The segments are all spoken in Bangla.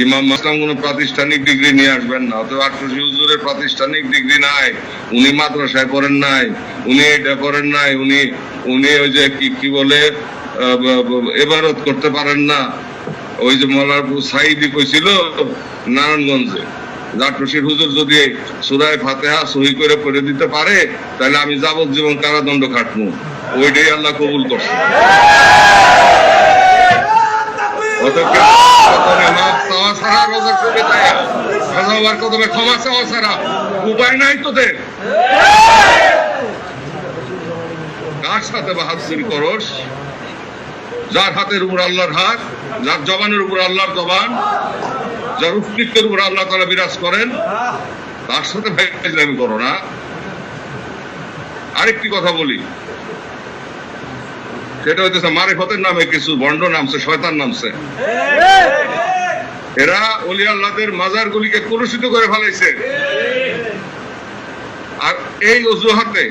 ইমাম মাসলাম কোন প্রাতিষ্ঠানিক ডিগ্রি নিয়ে আসবেন না অথবা আটশোশি হুজুরের প্রাতিষ্ঠানিক ডিগ্রি নাই উনি মাদ্রাসায় পড়েন নাই উনি এটা করেন নাই উনি উনি ওই যে কি কি বলে এবারত করতে পারেন না। ওই যে মলারপুর সাইদি কইছিল নারায়ণগঞ্জে জাটরশির হুজুর যদি সুরায় ফাতেহা সহি করে পড়ে দিতে পারে তাহলে আমি যাবজ্জীবন কারাদণ্ড খাটবো ওইটাই আল্লাহ কবুল করছে। অতএব কদমে মাপ চাওয়া ছাড়া রোজা করবে তাই কদমে ক্ষমা চাওয়া ছাড়া উপায় নাই তোদের। কার সাথে বাহাদুরি করস? যার হাতের উপর আল্লাহর হাত, যার জবানের উপর আল্লাহর জবান, যার উৎকৃষ্টের উপর আল্লাহ তারা বিরাজ করেন, তার সাথে ভাইজলামি করো না। আরেকটি কথা বলি। সেটা হইতেছে মারিফতের নামে কিছু বন্ড নামছে, শয়তান নামছে। এরা অলি আল্লাহদের মাজার গুলিকে কলুষিত করে ফেলাইছে। আর এই অজুহাতে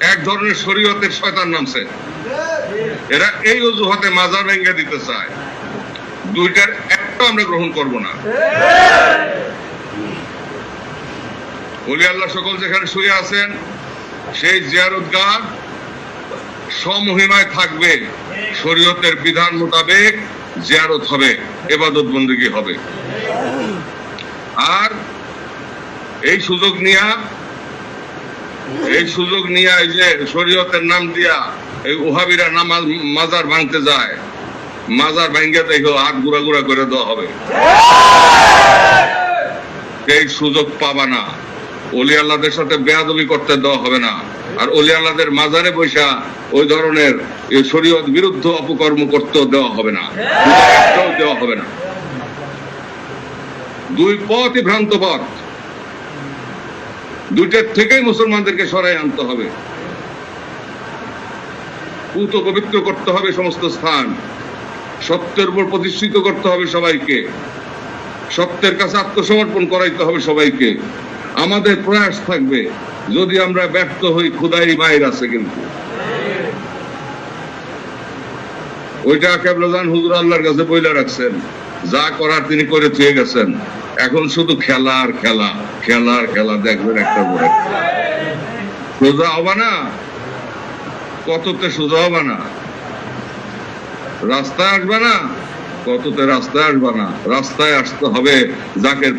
এক ধরনের শরীয়তের শয়তান নামছে। এরা এই অজুহাতে মাজার ভেঙে দিতে চায়। দুইটার একটা আমরা গ্রহণ করব না। অলি আল্লাহ সকল যেখানে শুয়ে আছেন, সেই জিয়ারতগাহ সমহিমায় থাকবে। শরীয়তের বিধান মোতাবেক জিয়ারত হবে, এবাদত বন্দী হবে। আর এই সুযোগ নিয়া, এই সুযোগ নিয়ে এই যে শরীয়তের নাম দিয়া এই ওহাবিরা নামাজ, মাজার ভাঙতে যায়, মাজার ভাঙ্গে দেখো হাত গুড়া গুড়া করে দেওয়া হবে। এই সুযোগ পাবা না। অলি আল্লাহদের সাথে বেয়াদবি করতে দেওয়া হবে না। আর অলি আল্লাহদের মাজারে বৈশা ওই ধরনের শরীয়ত বিরুদ্ধ অপকর্ম করতেও দেওয়া হবে না দেওয়া হবে না। দুই পথই ভ্রান্ত পথ। দুইটার থেকেই মুসলমানদেরকে সরাই আনতে হবে। পুত পবিত্র করতে হবে সমস্ত স্থান। সত্যের উপর প্রতিষ্ঠিত করতে হবে সবাইকে। সত্যের কাছে আত্মসমর্পণ করাইতে হবে সবাইকে। আমাদের প্রয়াস থাকবে যদি আমরা ব্যর্থ হই খুদাই মায়ের আছে কিন্তু। ওইটা কেবলান হুজুর আল্লাহর কাছে বইলা রাখছেন। যা করার তিনি করে থুয়ে গেছেন। এখন শুধু খেলা আর খেলা খেলা আর খেলা দেখবেন একটা করে। সোজা হবে না? কততে সোজা হবে না? রাস্তায় আসবে না? কততে রাস্তায় আসবে না? রাস্তায় আসতে হবে যাকে